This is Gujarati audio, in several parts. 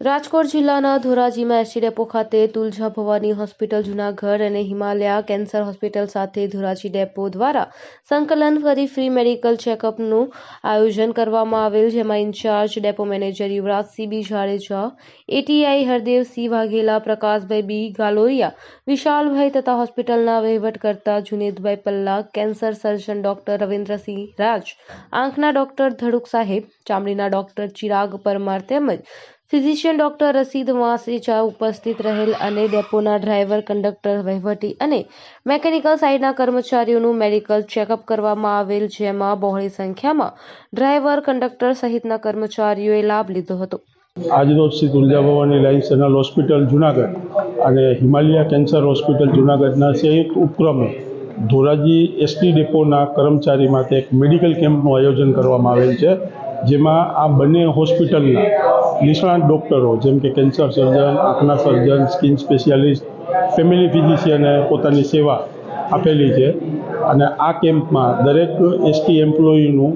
રાજકોટ જિલ્લાના ધોરાજીમાં એસટીડેપો ખાતે તુલજા ભવાની હોસ્પિટલ જૂનાગઢ અને હિમાલયા કેન્સર હોસ્પિટલ સાથે ધોરાજી ડેપો દ્વારા સંકલન કરી ફ્રી મેડિકલ ચેકઅપનું આયોજન કરવામાં આવેલ, જેમાં incharge depot manager Yuvrajsinh B Jadeja ATI Hardevsinh Vaghela, Prakashbhai B Galoriya, Vishalbhai તથા હોસ્પિટલના વહીવટકર્તા Junedbhai Palla, cancer surgeon doctor Ravindrasinh Raj, આંખના ડોક્ટર ધડુક સાહેબ, ચામડીના ડોક્ટર ચિરાગ પરમાર તેમજ ફિઝિશિયન ડોક્ટર રસીદ વાસેચા ઉપસ્થિત રહેલ અને ડેપોના ડ્રાઈવર કંડક્ટર વહીવટી અને મેકેનિકલ સાઇડના કર્મચારીઓનું મેડિકલ ચેકઅપ કરવામાં આવેલ, જેમાં બહોળી સંખ્યામાં ડ્રાઈવર, કંડક્ટર સહિતના કર્મચારીઓએ લાભ લીધો હતો. આજરોજ Shri Tulja Bhavani Lions General Hospital, Junagadh. અને હિમાલયા કેન્સર હોસ્પિટલ, જુનાગઢના સંયુક્ત ઉપક્રમે ધોરાજી એસટી ડેપોના કર્મચારી માટે એક મેડિકલ કેમ્પનું આયોજન કરવામાં આવેલ છે. જેમાં આ બંને હોસ્પિટલના નિષ્ણાત ડૉક્ટરો, જેમ કે કેન્સર સર્જન, આંખના સર્જન, સ્કિન સ્પેશિયાલિસ્ટ, ફેમિલી ફિઝિશિયને પોતાની સેવા આપેલી છે. અને આ કેમ્પમાં દરેક એસટી એમ્પ્લોયીનું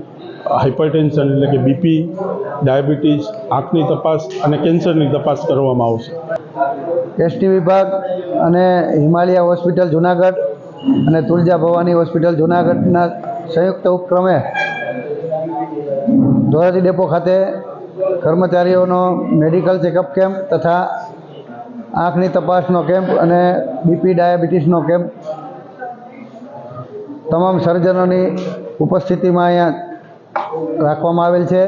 હાઇપરટેન્શન એટલે કે બીપી, ડાયાબિટીસ, આંખની તપાસ અને કેન્સરની તપાસ કરવામાં આવશે. એસટી વિભાગ અને હિમાલયા હોસ્પિટલ જુનાગઢ અને તુલજા ભવાની હોસ્પિટલ જુનાગઢના સંયુક્ત ઉપક્રમે ધોરાજી ડેપો ખાતે કર્મચારીઓનો મેડિકલ ચેકઅપ કેમ્પ તથા આંખની તપાસનો કેમ્પ અને બીપી ડાયાબિટીસનો કેમ્પ તમામ સર્જનોની ઉપસ્થિતિમાં અહીંયા રાખવામાં આવેલ છે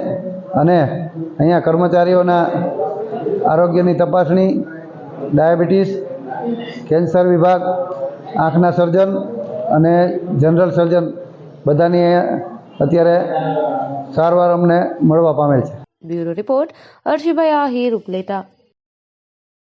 અને અહીંયા કર્મચારીઓના આરોગ્યની તપાસણી, ડાયાબિટીસ, કેન્સર વિભાગ, આંખના સર્જન અને જનરલ સર્જન બધાની અત્યારે સારવાર અમને મળવા પામેલ છે. Bureau report Arshibhai Ahir Upleta.